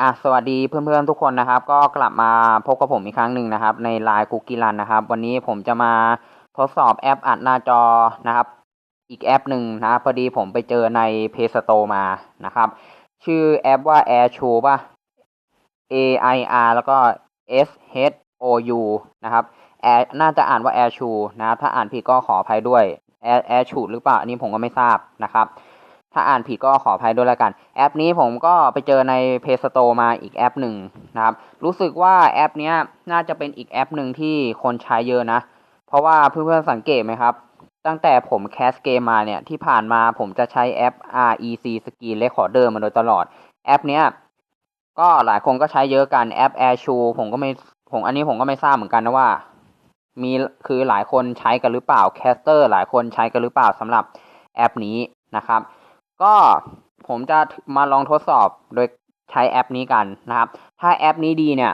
อะสวัสดีเพื่อนๆทุกคนนะครับ ก็กลับมาพบกับผมอีกครั้งหนึ่งนะครับ ในไลน์กุกกี้รันนะครับ วันนี้ผมจะมาทดสอบแอปอัดหน้าจอนะครับ อีกแอปหนึ่งนะพอดีผมไปเจอใน Play Store มานะครับ ชื่อแอปว่า Air s h o ป่ะ A I R แล้วก็ S H O U นะครับ Air น่าจะอ่านว่า Air s h o นะครับถ้าอ่านผิดก็ขออภัยด้วย Air Air s h o หรือเปล่าอันนี้ผมก็ไม่ทราบนะครับ ถ้าอ่านผิดก็ขออภัยด้วยแล้วกัน แอปนี้ผมก็ไปเจอใน Play Store มาอีกแอปหนึ่งนะครับ รู้สึกว่าแอปนี้น่าจะเป็นอีกแอปหนึ่งที่คนใช้เยอะนะ เพราะว่าเพื่อนๆสังเกตไหมครับ ตั้งแต่ผมแคสเกมมาเนี่ย ที่ผ่านมาผมจะใช้แอป REC Screen Recorder มาโดยตลอด แอปเนี้ยก็หลายคนก็ใช้เยอะกันแอป AirShow ผมก็ไม่ผมอันนี้ผมก็ไม่ทราบเหมือนกันนะว่า มีคือหลายคนใช้กันหรือเปล่าแคสเตอร์หลายคนใช้กันหรือเปล่าสำหรับแอปนี้นะครับ ก็ผมจะมาลองทดสอบโดยใช้แอปนี้กันนะครับ ถ้าแอปนี้ดีเนี่ย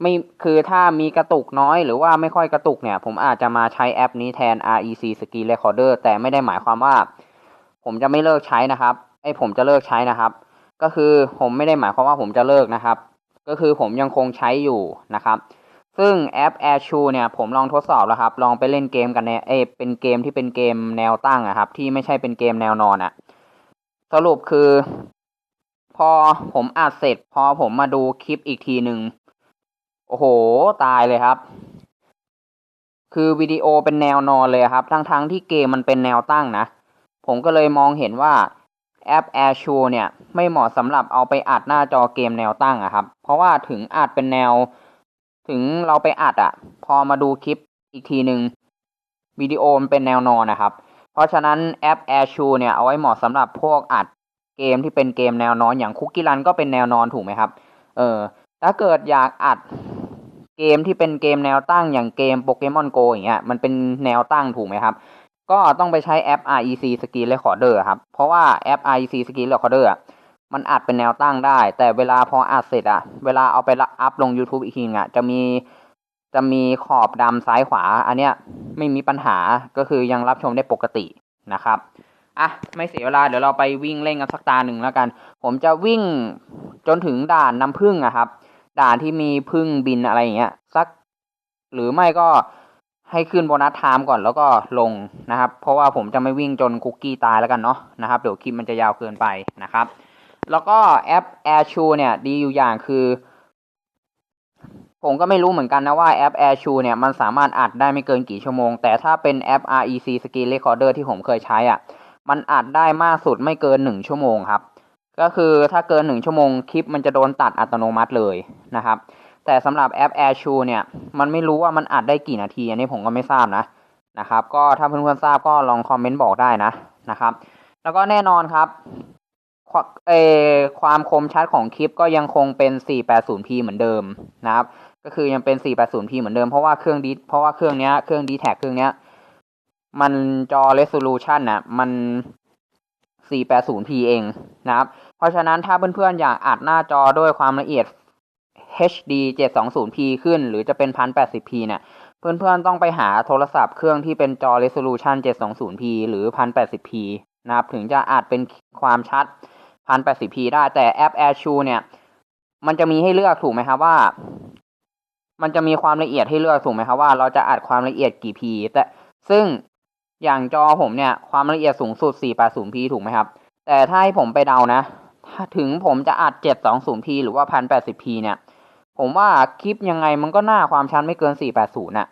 ไม่คือถ้ามีกระตุกน้อยหรือว่าไม่ค่อยกระตุกเนี่ย ผมอาจจะมาใช้แอปนี้แทน REC Screen Recorder แต่ไม่ได้หมายความว่า ผมจะไม่เลิกใช้นะครับไอ้ผมจะเลิกใช้นะครับ ก็คือผมไม่ได้หมายความว่าผมจะเลิกนะครับ ก็คือผมยังคงใช้อยู่นะครับ ซึ่งแอป Airshoe เนี่ยผมลองทดสอบแล้วครับ ลองไปเล่นเกมกันเนี่ยเอ้เป็นเกมที่เป็นเกมแนวตั้งอะครับ ที่ไม่ใช่เป็นเกมแนวนอนอะ สรุปคือ พอผมอัดเสร็จ พอผมมาดูคลิปอีกทีหนึ่งโอ้โห ตายเลยครับ คือวิดีโอเป็นแนวนอนเลยครับ ทั้งๆทที่เกมมันเป็นแนวตั้งนะ ผมก็เลยมองเห็นว่าแอป Air s h o เนี่ย ไม่เหมาะสำหรับเอาไปอัดหน้าจอเกมแนวตั้งอะครับ เพราะว่าถึงอัดเป็นแนว ถึงเราไปอัดอะพอมาดูคลิปอีกทีหนึ่งวิดีโอมันเป็นแนวนอนนะครับ เพราะฉะนั้นแอป Air s h o เนี่ยเอาไว้เหมาะสำหรับพวกอัดเกมที่เป็นเกมแนวนอนอย่างคุกกี้รันก็เป็นแนวนอนถูกไหมครับ เออ ถ้าเกิดอยากอัดเกมที่เป็นเกมแนวตั้งอย่างเกมโปเกมอนโกอย่างเงี้ยมันเป็นแนวตั้งถูกไหมครับ ก็ต้องไปใช้แอป REC Screen Recorder ครับ เพราะว่าแอป REC Screen Recorder มันอัดเป็นแนวตั้งได้ แต่เวลาพออัดเสร็จอะเวลาเอาไปอัพลง YouTube อีกทีอะจะมี จะมีขอบดำซ้ายขวา อันเนี้ยไม่มีปัญหาก็คือยังรับชมได้ปกตินะครับอะไม่เสียเวลาเดี๋ยวเราไปวิ่งเล่นกันสักตาหนึ่งแล้วกัน ผมจะวิ่งจนถึงด่านน้ำพึ่งอะครับ ด่านที่มีพึ่งบินอะไรอย่างเงี้ยสัก หรือไม่ก็ให้ขึ้นโบนัสไทม์ก่อนแล้วก็ลงนะครับ เพราะว่าผมจะไม่วิ่งจนคุกกี้ตายแล้วกันเนาะนะครับเดี๋ยวคลิปมันจะยาวเกินไปนะครับ แล้วก็แอป Air s h o เนี่ยดีอยู่อย่างคือ ผมก็ไม่รู้เหมือนกันนะว่าแอป Air s h o เนี่ยมันสามารถอัดได้ไม่เกินกี่ชั่วโมง แต่ถ้าเป็นแอป REC Screen Recorder ที่ผมเคยใช้อะมันอัดได้มากสุดไม่เกินหนึ่งชั่วโมงครับ ก็คือถ้าเกินหนึ่งชั่วโมงคลิปมันจะโดนตัดอัตโนมัติเลยนะครับ แต่สำหรับแอป Air s h o เนี่ยมันไม่รู้ว่ามันอัดได้กี่นาที อันนี้ผมก็ไม่ทราบนะนะครับ ก็ถ้าเพื่อนๆทราบก็ลองคอมเมนต์บอกได้นะนะครับ แล้วก็แน่นอนครับเอความคมชัดของคลิปก็ยังคงเป็น 480p เหมือนเดิมนะครับ ก็คือยังเป็น 480p เหมือนเดิม เพราะว่าเครื่องดีเพราะว่าเครื่องเนี้ยเครื่อง d t แท็เครื่องเนี้ย มันจอ resolution นะมัน 480p เองนะครับ เพราะฉะนั้นถ้าเพื่อนๆอยากอัดหน้าจอด้วยความละเอียด HD 720p ขึ้น หรือจะเป็น 1080p เนี่ยเพื่อนๆต้องไปหาโทรศัพท์เครื่องที่เป็นจอ resolution 720p หรือ 1080p นะครับ ถึงจะอัดเป็นความชัด 1080p ได้แต่แอป Air s h o เนี่ย มันจะมีให้เลือกถูกไหมครับว่า มันจะมีความละเอียดให้เลือกถูกไหมครับว่าเราจะอัดความละเอียดกี่ p แต่ซึ่งอย่างจอผมเนี่ยความละเอียดสูงสุด 480p ถูกไหมครับ แต่ถ้าให้ผมไปเดานะ ถ้าถึงผมจะอัด 720p หรือว่า 1080p เนี่ย ผมว่าคลิปยังไงมันก็หน่าความชัดไม่เกิน 480น่ะ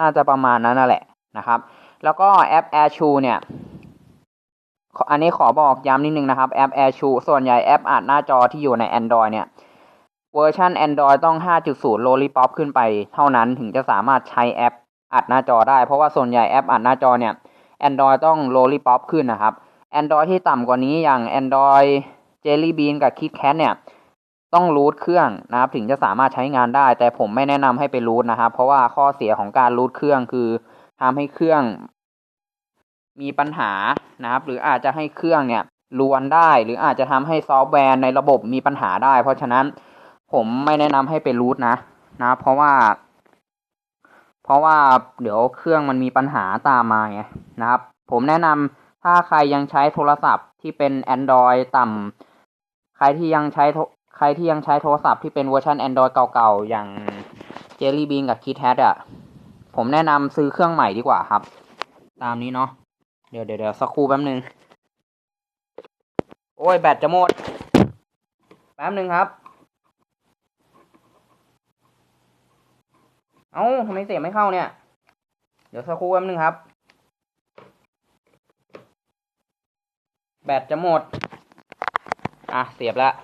น่าจะประมาณนั้นนั่นแหละนะครับ แล้วก็แอป Air s h o เนี่ย อันนี้ขอบอกย้ำนิดนึงนะครับ แอป Air s h o ส่วนใหญ่แอปอัดหน้าจอที่อยู่ใน Android เนี่ย เวอร์ชัน Android ต้อง 5.0 Lollipop ขึ้นไปเท่านั้นถึงจะสามารถใช้แอปอัดหน้าจอได้ เพราะว่าส่วนใหญ่แอปอัดหน้าจอเนี่ย Android ต้อง Lollipop ขึ้นนะครับ Android ที่ต่ำกว่านี้อย่าง Android Jelly Bean กับ KitKat เนี่ย ต้องรูทเครื่องนะครับ ถึงจะสามารถใช้งานได้ แต่ผมไม่แนะนำให้ไปรูทนะครับ เพราะว่าข้อเสียของการรูทเครื่องคือทำให้เครื่อง มีปัญหานะครับ หรืออาจจะให้เครื่องเนี่ยลวนได้ หรืออาจจะทำให้ซอฟต์แวร์ในระบบมีปัญหาได้ เพราะฉะนั้น ผมไม่แนะนำให้ไปรูทนะ นะ เพราะว่า เพราะว่าเดี๋ยวเครื่องมันมีปัญหาตามมาไงนะครับ ผมแนะนำถ้าใครยังใช้โทรศัพท์ที่เป็น Android ต่ำใครที่ยังใช้ใครที่ยังใช้โทรศัพท์ที่เป็นเวอร์ชัน Android เก่าๆ อย่าง Jelly Bean กับ KitKat อะ ผมแนะนำซื้อเครื่องใหม่ดีกว่าครับ ตามนี้เนาะเดี๋ยวเดี๋ยวเดี๋ยวสักครู่แป๊บนึง โอ้ย แบตจะหมด แป๊บนึงครับ เอ้าทำไมเสียบไม่เข้าเนี่ย เดี๋ยวสักครู่แป๊บนึงครับ แบตจะหมด อะ เสียบแล้ว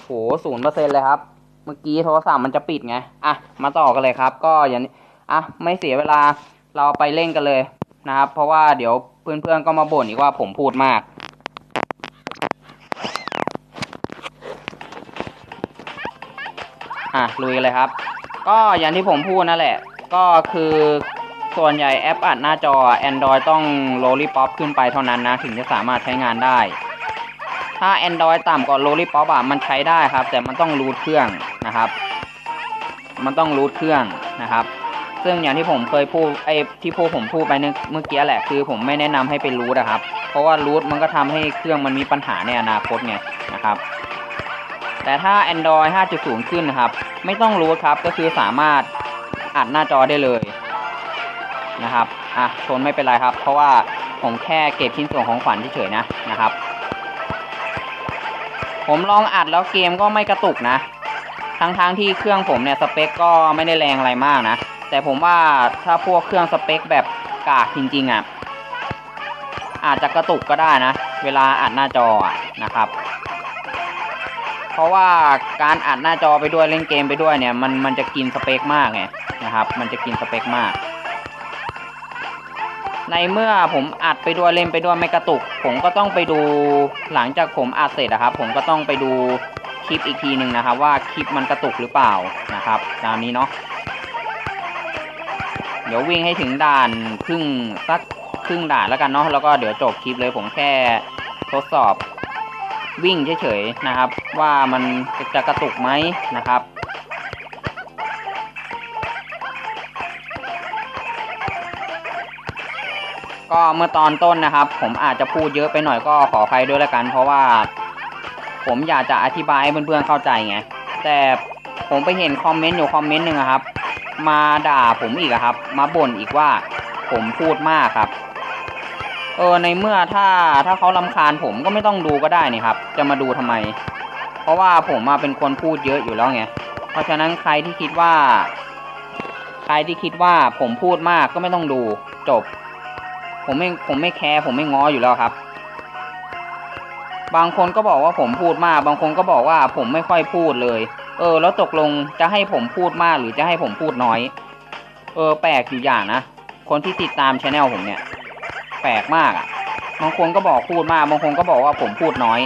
โหศูนย์เปอร์เซ็นเลยครับ เมื่อกี้โทรศัพท์มันจะปิดไง อะ มาต่อกันเลยครับ ก็อย่างนี้อะ ไม่เสียเวลา เราไปเล่นกันเลยนะครับ เพราะว่าเดี๋ยวเพื่อนๆก็มาบ่นอีกว่าผมพูดมากอะลุยเลยครับ ก็อย่างที่ผมพูดนั่นแหละ ก็คือส่วนใหญ่แอปอัดหน้าจอ Android ต้อง Lollipop ขึ้นไปเท่านั้นนะ ถึงจะสามารถใช้งานได้ ถ้า Android ต่ำกว่า Lollipop อะมันใช้ได้ครับ แต่มันต้องรูทเครื่องนะครับ มันต้องรูทเครื่องนะครับ ซึ่งอย่างที่ผมเคยพูดไอ้ที่พูดผมพูดไปเมื่อกี้แหละคือผมไม่แนะนำให้ไปรูทนะครับ เพราะว่ารูทมันก็ทำให้เครื่องมันมีปัญหาในอนาคตไงนะครับ แต่ถ้า Android 5.0 ขึ้นนะครับ ไม่ต้องรูทครับก็คือสามารถอัดหน้าจอได้เลยนะครับอะชนไม่เป็นไรครับ เพราะว่าผมแค่เก็บชิ้นส่วนของขวัญเฉยๆนะนะครับ ผมลองอัดแล้วเกมก็ไม่กระตุกนะ ทั้งๆทที่เครื่องผมเนี่ยสเปคก็ไม่ได้แรงอะไรมากนะ แต่ผมว่าถ้าพวกเครื่องสเปคแบบกากจริงๆอะอาจจะกระตุกก็ได้นะ เวลาอัดหน้าจออะนะครับ ราะว่าการอัดหน้าจอไปด้วยเล่นเกมไปด้วยเนี่ย มันมันจะกินสเปคมากไงนะครับ มันจะกินสเปคมาก ในเมื่อผมอัดไปด้วยเล่นไปด้วยไม่กระตุก ผมก็ต้องไปดูหลังจากผมอัดเสร็จนะครับ ผมก็ต้องไปดูคลิปอีกทีหนึ่งนะครับ ว่าคลิปมันกระตุกหรือเปล่านะครับตามนี้เนาะเดี๋ยววิ่งให้ถึงด่านครึ่งสักครึ่งด่านแล้วกันเนาะแล้วก็เดี๋ยวจบคลิปเลยผมแค่ทดสอบ วิ่งเฉยๆนะครับ ว่ามันจะกระตุกไหมนะครับก็เมื่อตอนต้นนะครับ ผมอาจจะพูดเยอะไปหน่อยก็ขออภัยด้วยละกัน เพราะว่า ผมอยากจะอธิบายให้เพื่อนๆเข้าใจไงแต่ผมไปเห็นคอมเมนต์อยู่คอมเมนต์หนึ่งครับ มาด่าผมอีกครับ มาบ่นอีกว่าผมพูดมากครับ เออในเมื่อถ้าถ้าเขาลำคาญผมก็ไม่ต้องดูก็ได้นี่ครับ จะมาดูทำไม เพราะว่าผมมาเป็นคนพูดเยอะอยู่แล้วไง เพราะฉะนั้นใครที่คิดว่า ใครที่คิดว่าผมพูดมากก็ไม่ต้องดูจบ ผมไม่ผมไม่แคร์ผมไม่ง้ออยู่แล้วครับ บางคนก็บอกว่าผมพูดมาก บางคนก็บอกว่าผมไม่ค่อยพูดเลย เออ แล้วตกลงจะให้ผมพูดมากหรือจะให้ผมพูดน้อย เออ แปลกอยู่อย่างนะคนที่ติดตามช anel ผมเนี่ย ปลกมากอะ่ะบางคนก็บอกพูดมากบางคนก็บอกว่าผมพูดน้อย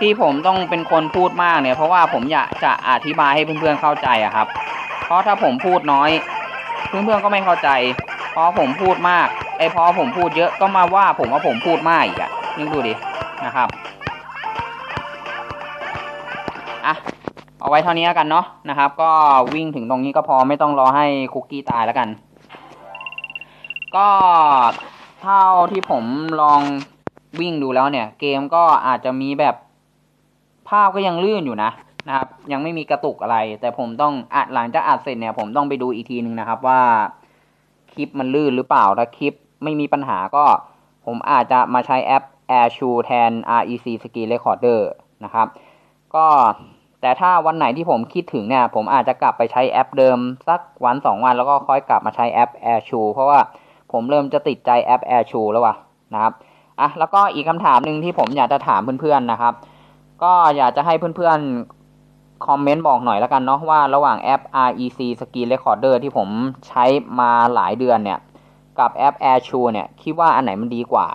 ที่ผมต้องเป็นคนพูดมากเนี่ย เพราะว่าผมอยากจะอธิบายให้เพื่อนๆเข้าใจอะครับ เพราะถ้าผมพูดน้อย เพื่อนๆก็ไม่เข้าใจพอผมพูดมากไอพอผมพูดเยอะก็มาว่าผมว่าผมพูดมากอีกอะนึกดูดินะครับอะ เอาไว้เท่านี้แล้วกันเนาะนะครับ ก็วิ่งถึงตรงนี้ก็พอไม่ต้องรอให้คุกกี้ตายแล้วกัน ก็เท่าที่ผมลองวิ่งดูแล้วเนี่ย เกมก็อาจจะมีแบบภาพก็ยังลื่นอยู่นะนะครับ ยังไม่มีกระตุกอะไร แต่ผมต้องอัดหลังจากอัดเสร็จเนี่ย ผมต้องไปดูอีกทีหนึ่งนะครับว่าคลิปมันลื่นหรือเปล่าถ้าคลิปไม่มีปัญหาก็ผมอาจจะมาใช้แอป AirShou แทน REC Screen Recorder นะครับ ก็ แต่ถ้าวันไหนที่ผมคิดถึงเนี่ย ผมอาจจะกลับไปใช้แอปเดิม สักวันสองวันแล้วก็ค่อยกลับมาใช้แอป AirShou เพราะว่าผมเริ่มจะติดใจแอป AirShou แล้วว่ะนะครับอะแล้วก็อีกคำถามหนึ่งที่ผมอยากจะถามเพื่อนๆนะครับ ก็อยากจะให้เพื่อนๆคอมเมนต์บอกหน่อยแล้วกันเนาะว่าระหว่างแอป REC Screen Recorder ที่ผมใช้มาหลายเดือนเนี่ย กับแอป AirShou เนี่ยคิดว่าอันไหนมันดีกว่า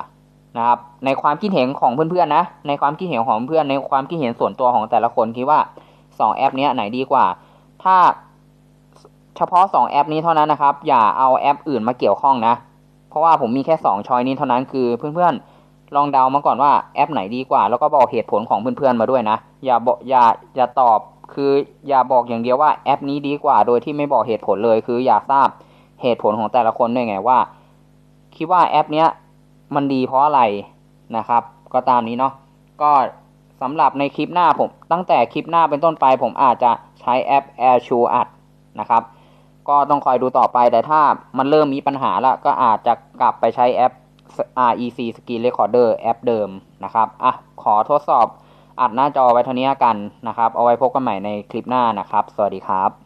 นะครับ ในความคิดเห็นของเพื่อนๆนะ ในความคิดเห็นของเพื่อน ในความคิดเห็นส่วนตัวของแต่ละคนคิดว่า 2 แอปนี้ไหนดีกว่า ถ้าเฉพาะ 2 แอปนี้เท่านั้นนะครับ อย่าเอาแอปอื่นมาเกี่ยวข้องนะ เพราะว่าผมมีแค่2ช้อยนี้เท่านั้น คือเพื่อนๆ ลองเดามาก่อนว่าแอปไหนดีกว่า แล้วก็บอกเหตุผลของเพื่อนๆมาด้วยนะ อย่าบอกอย่าอย่าตอบ คืออย่าบอกอย่างเดียวว่าแอปนี้ดีกว่า โดยที่ไม่บอกเหตุผลเลย คืออยากทราบเหตุผลของแต่ละคนด้วยไงว่า คิดว่าแอปเนี้ย มันดีเพราะอะไรนะครับ ก็ตามนี้เนาะก็สำหรับในคลิปหน้าผม ตั้งแต่คลิปหน้าเป็นต้นไปผมอาจจะใช้แอป Air s h o e อัดนะครับ ก็ต้องคอยดูต่อไปแต่ถ้ามันเริ่มมีปัญหาแล้วก็อาจจะกลับไปใช้แอป REC Screen Recorder แอปเดิมนะครับอะขอทดสอบอัดหน้าจอไว้เท่านี้กันนะครับ เอาไว้พบกันใหม่ในคลิปหน้านะครับ สวัสดีครับ